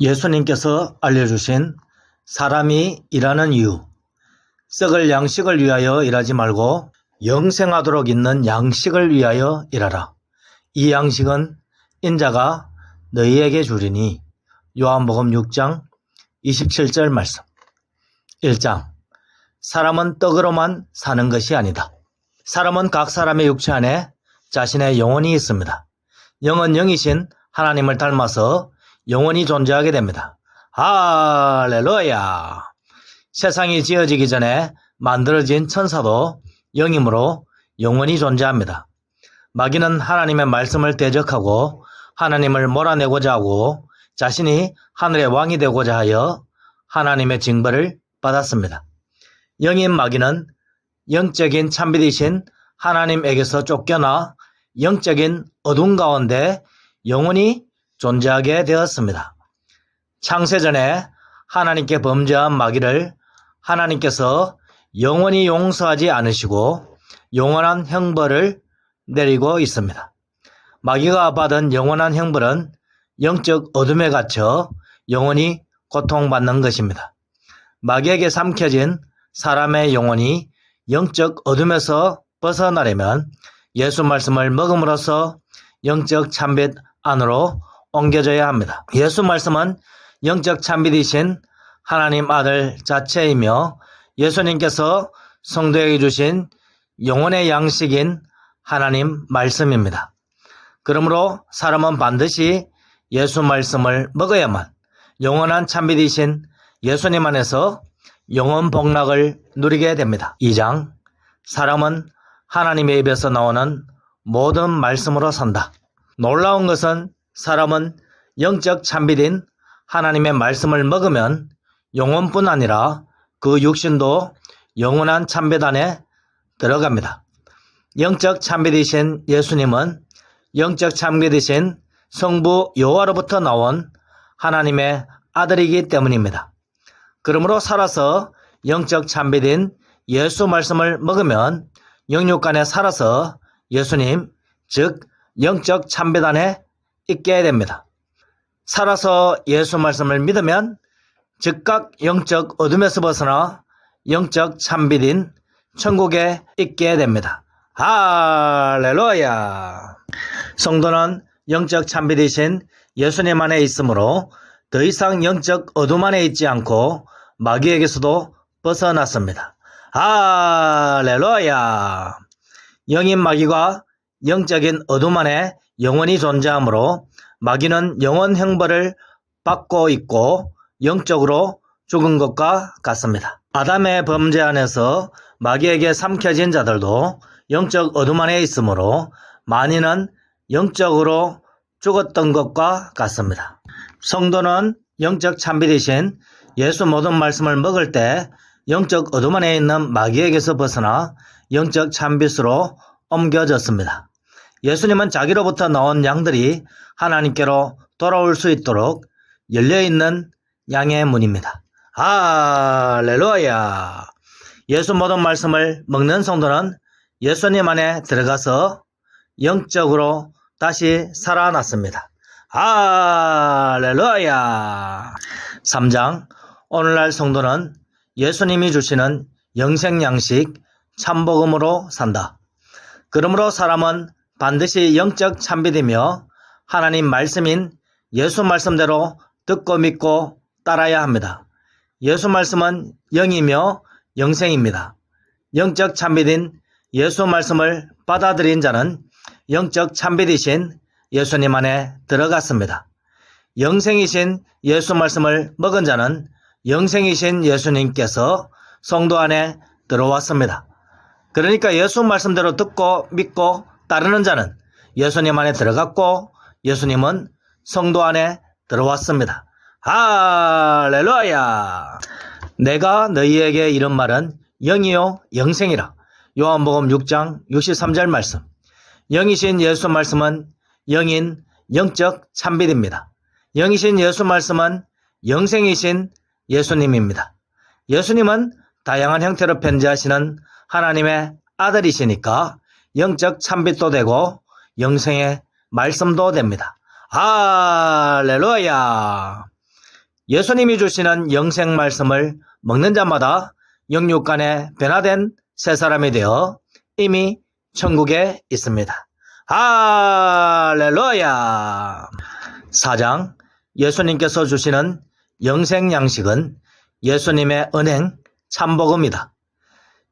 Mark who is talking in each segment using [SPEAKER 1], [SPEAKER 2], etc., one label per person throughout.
[SPEAKER 1] 예수님께서 알려주신 사람이 일하는 이유. 썩을 양식을 위하여 일하지 말고 영생하도록 있는 양식을 위하여 일하라. 이 양식은 인자가 너희에게 주리니 요한복음 6장 27절 말씀. 1장 사람은 떡으로만 사는 것이 아니다. 사람은 각 사람의 육체 안에 자신의 영혼이 있습니다. 영은 영이신 하나님을 닮아서 영원히 존재하게 됩니다. 할렐루야! 세상이 지어지기 전에 만들어진 천사도 영이므로 영원히 존재합니다. 마귀는 하나님의 말씀을 대적하고 하나님을 몰아내고자 하고 자신이 하늘의 왕이 되고자 하여 하나님의 징벌을 받았습니다. 영인 마귀는 영적인 참빛이신 하나님에게서 쫓겨나 영적인 어둠 가운데 영원히 존재하게 되었습니다. 창세전에 하나님께 범죄한 마귀를 하나님께서 영원히 용서하지 않으시고 영원한 형벌을 내리고 있습니다. 마귀가 받은 영원한 형벌은 영적 어둠에 갇혀 영원히 고통받는 것입니다. 마귀에게 삼켜진 사람의 영혼이 영적 어둠에서 벗어나려면 예수 말씀을 먹음으로써 영적 참빛 안으로 옮겨져야 합니다. 예수 말씀은 영적 참빛이신 하나님 아들 자체이며 예수님께서 성도에게 주신 영혼의 양식인 하나님 말씀입니다. 그러므로 사람은 반드시 예수 말씀을 먹어야만 영원한 참빛이신 예수님 안에서 영원 복락을 누리게 됩니다. 2장 사람은 하나님의 입에서 나오는 모든 말씀으로 산다. 놀라운 것은 사람은 영적 참빛인 하나님의 말씀을 먹으면 영혼뿐 아니라 그 육신도 영원한 참빛 안에 들어갑니다. 영적 참빛이신 예수님은 영적 참빛이신 성부 여호와로부터 나온 하나님의 아들이기 때문입니다. 그러므로 살아서 영적 참빛인 예수 말씀을 먹으면 영육 간에 살아서 예수님, 즉 영적 참빛 안에 있게 됩니다. 살아서 예수 말씀을 믿으면 즉각 영적 어둠에서 벗어나 영적 참빛인 천국에 있게 됩니다. 할렐루야! 성도는 영적 참빛이신 예수님 안에 있으므로 더 이상 영적 어둠 안에 있지 않고 마귀에게서도 벗어났습니다. 할렐루야! 영인 마귀가 영적인 어둠 안에 영원히 존재하므로 마귀는 영원 형벌을 받고 있고 영적으로 죽은 것과 같습니다. 아담의 범죄 안에서 마귀에게 삼켜진 자들도 영적 어둠 안에 있으므로 많이는 영적으로 죽었던 것과 같습니다. 성도는 영적 참빛이신 예수 모든 말씀을 먹을 때 영적 어둠 안에 있는 마귀에게서 벗어나 영적 참빛으로 옮겨졌습니다. 예수님은 자기로부터 나온 양들이 하나님께로 돌아올 수 있도록 열려있는 양의 문입니다. 할렐루야! 예수 모든 말씀을 먹는 성도는 예수님 안에 들어가서 영적으로 다시 살아났습니다. 할렐루야! 3장 오늘날 성도는 예수님이 주시는 영생 양식 참복음으로 산다. 그러므로 사람은 반드시 영적 참빛이며 하나님 말씀인 예수 말씀대로 듣고 믿고 따라야 합니다. 예수 말씀은 영이며 영생입니다. 영적 참빛인 예수 말씀을 받아들인 자는 영적 참빛이신 예수님 안에 들어갔습니다. 영생이신 예수 말씀을 먹은 자는 영생이신 예수님께서 성도 안에 들어왔습니다. 그러니까 예수 말씀대로 듣고 믿고 따르는 자는 예수님 안에 들어갔고 예수님은 성도 안에 들어왔습니다. 할렐루야! 내가 너희에게 이런 말은 영이요 영생이라. 요한복음 6장 63절 말씀. 영이신 예수 말씀은 영인 영적 참빛입니다. 영이신 예수 말씀은 영생이신 예수님입니다. 예수님은 다양한 형태로 편지하시는 하나님의 아들이시니까 영적 참빛도 되고 영생의 말씀도 됩니다. 할렐루야! 예수님이 주시는 영생 말씀을 먹는 자마다 영육간에 변화된 새 사람이 되어 이미 천국에 있습니다. 할렐루야! 4장 예수님께서 주시는 영생 양식은 예수님의 은행 참복음이다.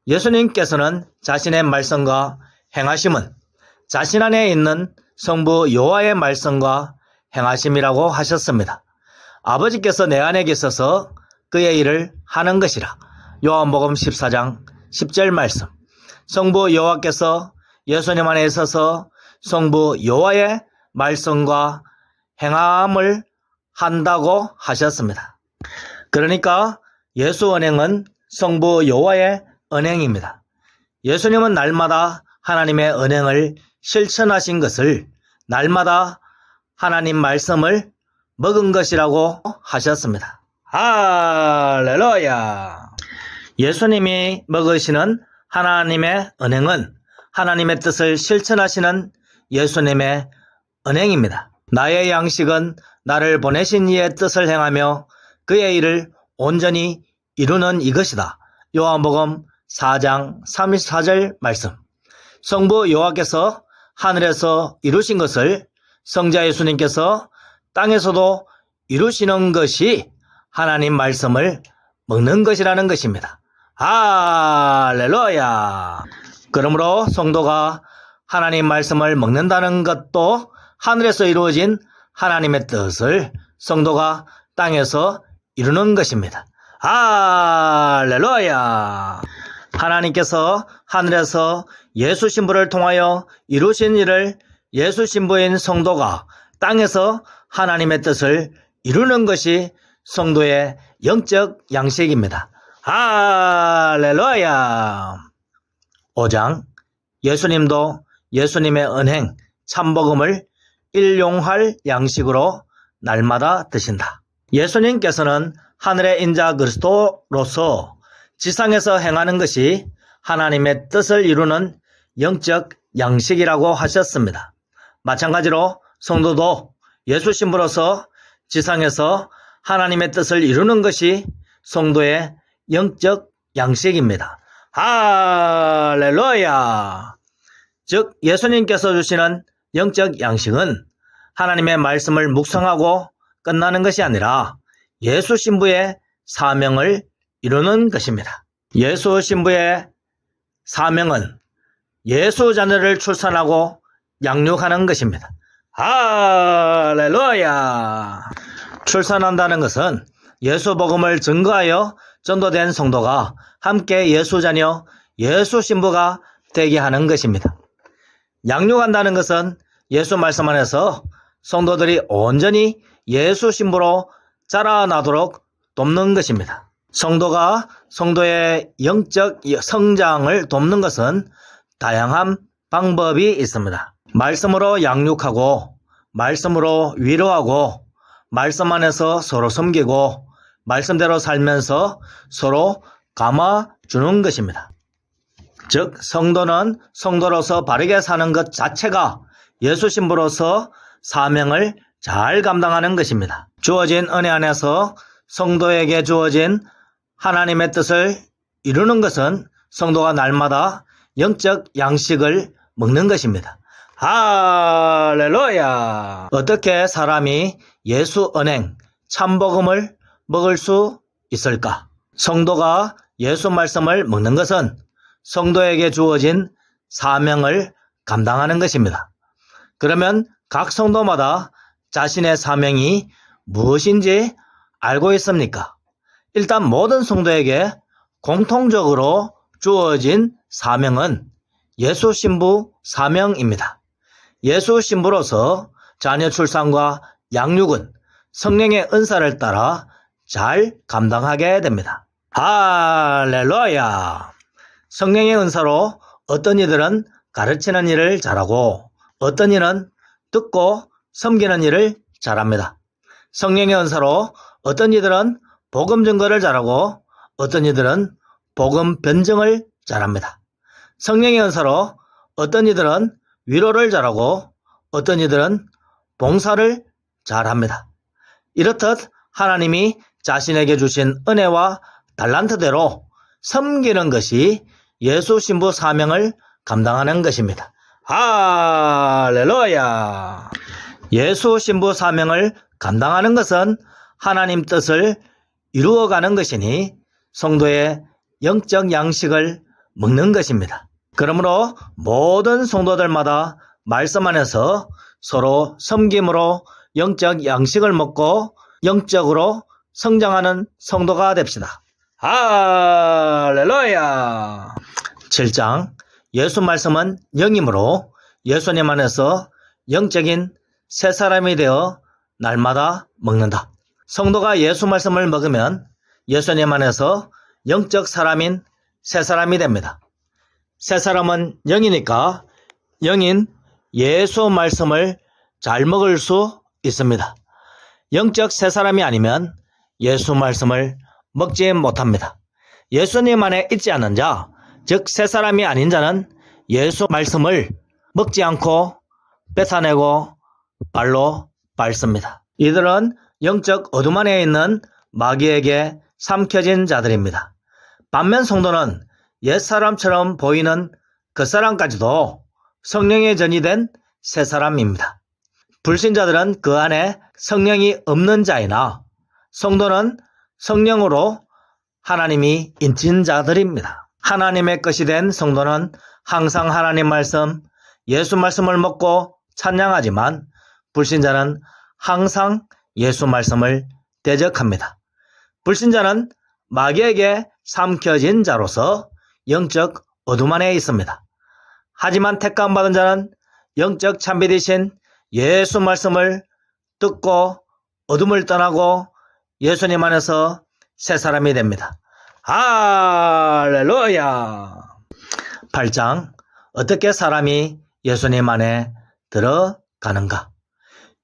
[SPEAKER 1] 예수님께서는 자신의 말씀과 행하심은 자신 안에 있는 성부 여호와의 말씀과 행하심이라고 하셨습니다. 아버지께서 내 안에 계셔서 그의 일을 하는 것이라. 요한복음 14장 10절 말씀. 성부 여호와께서 예수님 안에 있어서 성부 여호와의 말씀과 행함을 한다고 하셨습니다. 그러니까 예수 은행은 성부 여호와의 은행입니다. 예수님은 날마다 하나님의 은행을 실천하신 것을 날마다 하나님 말씀을 먹은 것이라고 하셨습니다. 할렐루야! 예수님이 먹으시는 하나님의 은행은 하나님의 뜻을 실천하시는 예수님의 은행입니다. 나의 양식은 나를 보내신 이의 뜻을 행하며 그의 일을 온전히 이루는 이것이다. 요한복음 4장 34절 말씀. 성부 여호와께서 하늘에서 이루신 것을 성자 예수님께서 땅에서도 이루시는 것이 하나님 말씀을 먹는 것이라는 것입니다. 할렐루야. 그러므로 성도가 하나님 말씀을 먹는다는 것도 하늘에서 이루어진 하나님의 뜻을 성도가 땅에서 이루는 것입니다. 할렐루야. 하나님께서 하늘에서 예수 신부를 통하여 이루신 일을 예수 신부인 성도가 땅에서 하나님의 뜻을 이루는 것이 성도의 영적 양식입니다. 할렐루야. 5장 예수님도 예수님의 은행 참복음을 일용할 양식으로 날마다 드신다. 예수님께서는 하늘의 인자 그리스도로서 지상에서 행하는 것이 하나님의 뜻을 이루는 영적 양식이라고 하셨습니다. 마찬가지로 성도도 예수 신부로서 지상에서 하나님의 뜻을 이루는 것이 성도의 영적 양식입니다. 할렐루야! 즉 예수님께서 주시는 영적 양식은 하나님의 말씀을 묵상하고 끝나는 것이 아니라 예수 신부의 사명을 이루는 것입니다. 예수 신부의 사명은 예수 자녀를 출산하고 양육하는 것입니다. 할렐루야! 출산한다는 것은 예수 복음을 증거하여 전도된 성도가 함께 예수 자녀, 예수 신부가 되게 하는 것입니다. 양육한다는 것은 예수 말씀 안에서 성도들이 온전히 예수 신부로 자라나도록 돕는 것입니다. 성도가 성도의 영적 성장을 돕는 것은 다양한 방법이 있습니다. 말씀으로 양육하고, 말씀으로 위로하고, 말씀 안에서 서로 섬기고, 말씀대로 살면서 서로 감아주는 것입니다. 즉, 성도는 성도로서 바르게 사는 것 자체가 예수 신부로서 사명을 잘 감당하는 것입니다. 주어진 은혜 안에서 성도에게 주어진 하나님의 뜻을 이루는 것은 성도가 날마다 영적 양식을 먹는 것입니다. 할렐루야! 어떻게 사람이 예수 은행 참복음을 먹을 수 있을까? 성도가 예수 말씀을 먹는 것은 성도에게 주어진 사명을 감당하는 것입니다. 그러면 각 성도마다 자신의 사명이 무엇인지 알고 있습니까? 일단 모든 성도에게 공통적으로 주어진 사명은 예수 신부 사명입니다. 예수 신부로서 자녀 출산과 양육은 성령의 은사를 따라 잘 감당하게 됩니다. 할렐루야! 성령의 은사로 어떤 이들은 가르치는 일을 잘하고 어떤 이는 듣고 섬기는 일을 잘합니다. 성령의 은사로 어떤 이들은 복음 증거를 잘하고 어떤 이들은 복음 변증을 잘합니다. 성령의 은사로 어떤 이들은 위로를 잘하고 어떤 이들은 봉사를 잘합니다. 이렇듯 하나님이 자신에게 주신 은혜와 달란트대로 섬기는 것이 예수 신부 사명을 감당하는 것입니다. 할렐루야! 예수 신부 사명을 감당하는 것은 하나님 뜻을 이루어가는 것이니 성도의 영적 양식을 먹는 것입니다. 그러므로 모든 성도들마다 말씀 안에서 서로 섬김으로 영적 양식을 먹고 영적으로 성장하는 성도가 됩시다. 할렐루야! 7장 예수 말씀은 영이므로 예수님 안에서 영적인 새 사람이 되어 날마다 먹는다. 성도가 예수 말씀을 먹으면 예수님 안에서 영적 사람인 새 사람이 됩니다. 새 사람은 영이니까 영인 예수 말씀을 잘 먹을 수 있습니다. 영적 새 사람이 아니면 예수 말씀을 먹지 못합니다. 예수님 안에 있지 않은 자, 즉 새 사람이 아닌 자는 예수 말씀을 먹지 않고 뺏어내고 발로 밟습니다. 이들은 영적 어둠 안에 있는 마귀에게 삼켜진 자들입니다. 반면 성도는 옛사람처럼 보이는 그 사람까지도 성령의 전이 된 새 사람입니다. 불신자들은 그 안에 성령이 없는 자이나 성도는 성령으로 하나님이 인친 자들입니다. 하나님의 것이 된 성도는 항상 하나님 말씀, 예수 말씀을 먹고 찬양하지만 불신자는 항상 예수 말씀을 대적합니다. 불신자는 마귀에게 삼켜진 자로서 영적 어둠 안에 있습니다. 하지만 택감 받은 자는 영적 참비되신 예수 말씀을 듣고 어둠을 떠나고 예수님 안에서 새 사람이 됩니다. 할렐루야! 8장 어떻게 사람이 예수님 안에 들어가는가?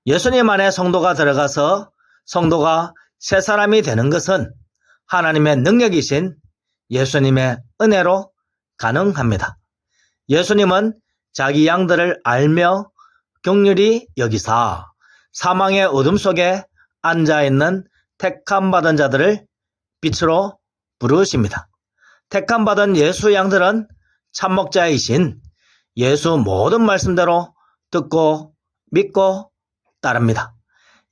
[SPEAKER 1] 예수님 안에 성도가 들어가서 성도가 새 사람이 되는 것은 하나님의 능력이신 예수님의 은혜로 가능합니다. 예수님은 자기 양들을 알며 격률이 여기사 사망의 어둠 속에 앉아 있는 택함 받은 자들을 빛으로 부르십니다. 택함 받은 예수 양들은 참목자이신 예수 모든 말씀대로 듣고 믿고 따릅니다.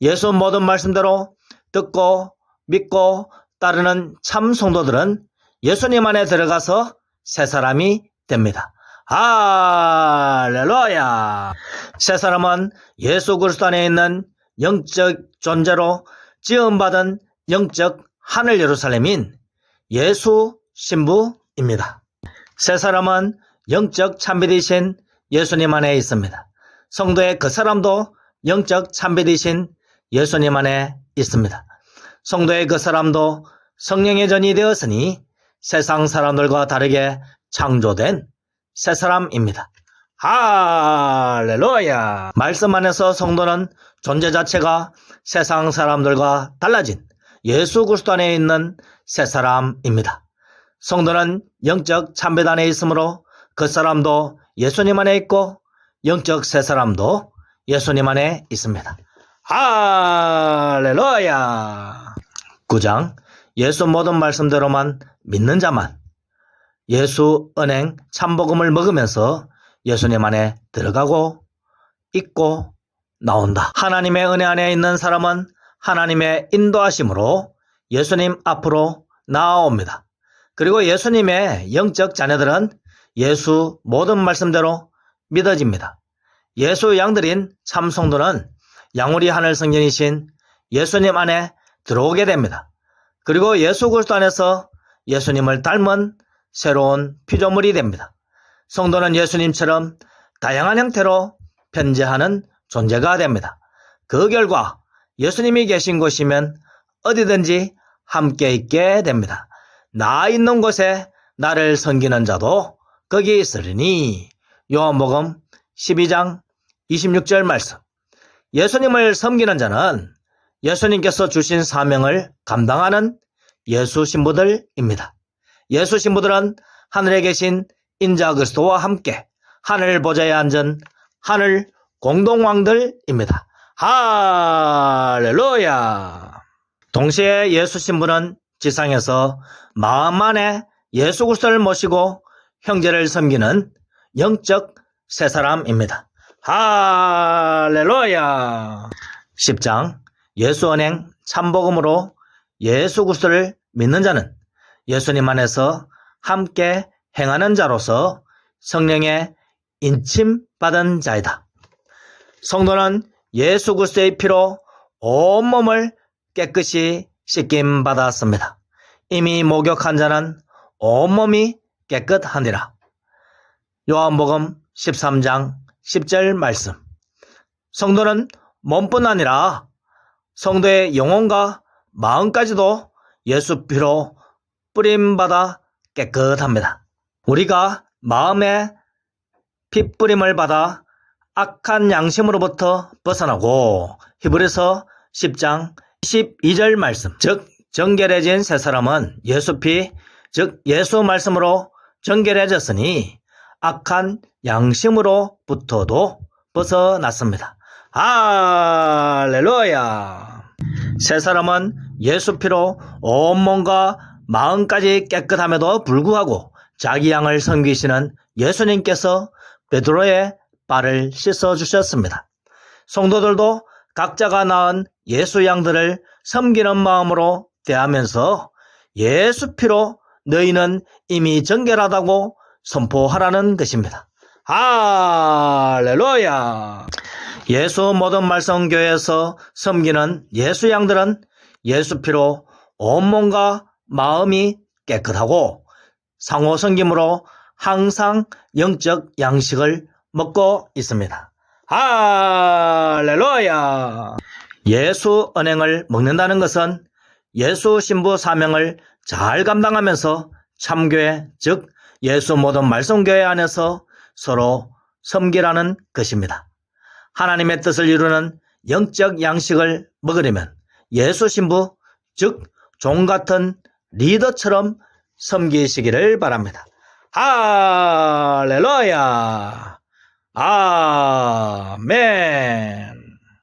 [SPEAKER 1] 예수 모든 말씀대로 듣고 믿고 따르는 참 성도들은 예수님 안에 들어가서 새 사람이 됩니다. 할렐루야! 새 사람은 예수 그리스도 안에 있는 영적 존재로 지음받은 영적 하늘 예루살렘인 예수 신부입니다. 새 사람은 영적 참비 되신 예수님 안에 있습니다. 성도의 그 사람도 영적 참비되신 예수님 안에 있습니다. 성도의 그 사람도 성령의 전이 되었으니 세상 사람들과 다르게 창조된 새 사람입니다. 할렐루야! 말씀 안에서 성도는 존재 자체가 세상 사람들과 달라진 예수 그리스도 안에 있는 새 사람입니다. 성도는 영적 참배 안에 있으므로 그 사람도 예수님 안에 있고 영적 새 사람도 예수님 안에 있습니다. 할렐루야! 9장 예수 모든 말씀대로만 믿는 자만 예수 은행 참복음을 먹으면서 예수님 안에 들어가고 있고 나온다. 하나님의 은혜 안에 있는 사람은 하나님의 인도하심으로 예수님 앞으로 나옵니다. 그리고 예수님의 영적 자녀들은 예수 모든 말씀대로 믿어집니다. 예수 양들인 참성도는 양우리 하늘 성전이신 예수님 안에 들어오게 됩니다. 그리고 예수 그리스도 안에서 예수님을 닮은 새로운 피조물이 됩니다. 성도는 예수님처럼 다양한 형태로 편재하는 존재가 됩니다. 그 결과 예수님이 계신 곳이면 어디든지 함께 있게 됩니다. 나 있는 곳에 나를 섬기는 자도 거기 있으리니 요한복음 12장 26절 말씀 예수님을 섬기는 자는 예수님께서 주신 사명을 감당하는 예수 신부들입니다. 예수 신부들은 하늘에 계신 인자 그리스도와 함께 하늘 보좌에 앉은 하늘 공동왕들입니다. 할렐루야! 동시에 예수 신부는 지상에서 마음 안에 예수 그리스도를 모시고 형제를 섬기는 영적 세 사람입니다. 할렐루야. 10장 예수 은행 참복음으로 예수 그리스도를 믿는 자는 예수님 안에서 함께 행하는 자로서 성령의 인침 받은 자이다. 성도는 예수 그리스도의 피로 온몸을 깨끗이 씻김 받았습니다. 이미 목욕한 자는 온몸이 깨끗하니라. 요한복음 13장 10절 말씀. 성도는 몸뿐 아니라 성도의 영혼과 마음까지도 예수 피로 뿌림받아 깨끗합니다. 우리가 마음에 핏뿌림을 받아 악한 양심으로부터 벗어나고 히브리서 10장 12절 말씀 즉 정결해진 새 사람은 예수 피, 즉 예수 말씀으로 정결해졌으니 악한 양심으로부터도 벗어났습니다. 할렐루야. 새 사람은 예수 피로 온몸과 마음까지 깨끗함에도 불구하고 자기 양을 섬기시는 예수님께서 베드로의 발을 씻어 주셨습니다. 성도들도 각자가 낳은 예수 양들을 섬기는 마음으로 대하면서 예수 피로 너희는 이미 정결하다고 선포하라는 것입니다. 할렐루야. 예수 모든 말씀교회에서 섬기는 예수 양들은 예수 피로 온몸과 마음이 깨끗하고 상호 섬김으로 항상 영적 양식을 먹고 있습니다. 할렐루야! 예수 은행을 먹는다는 것은 예수 신부 사명을 잘 감당하면서 참교회, 즉 예수 모든 말씀교회 안에서 서로 섬기라는 것입니다. 하나님의 뜻을 이루는 영적 양식을 먹으려면 예수 신부, 즉 종 같은 리더처럼 섬기시기를 바랍니다. 할렐루야! 아멘.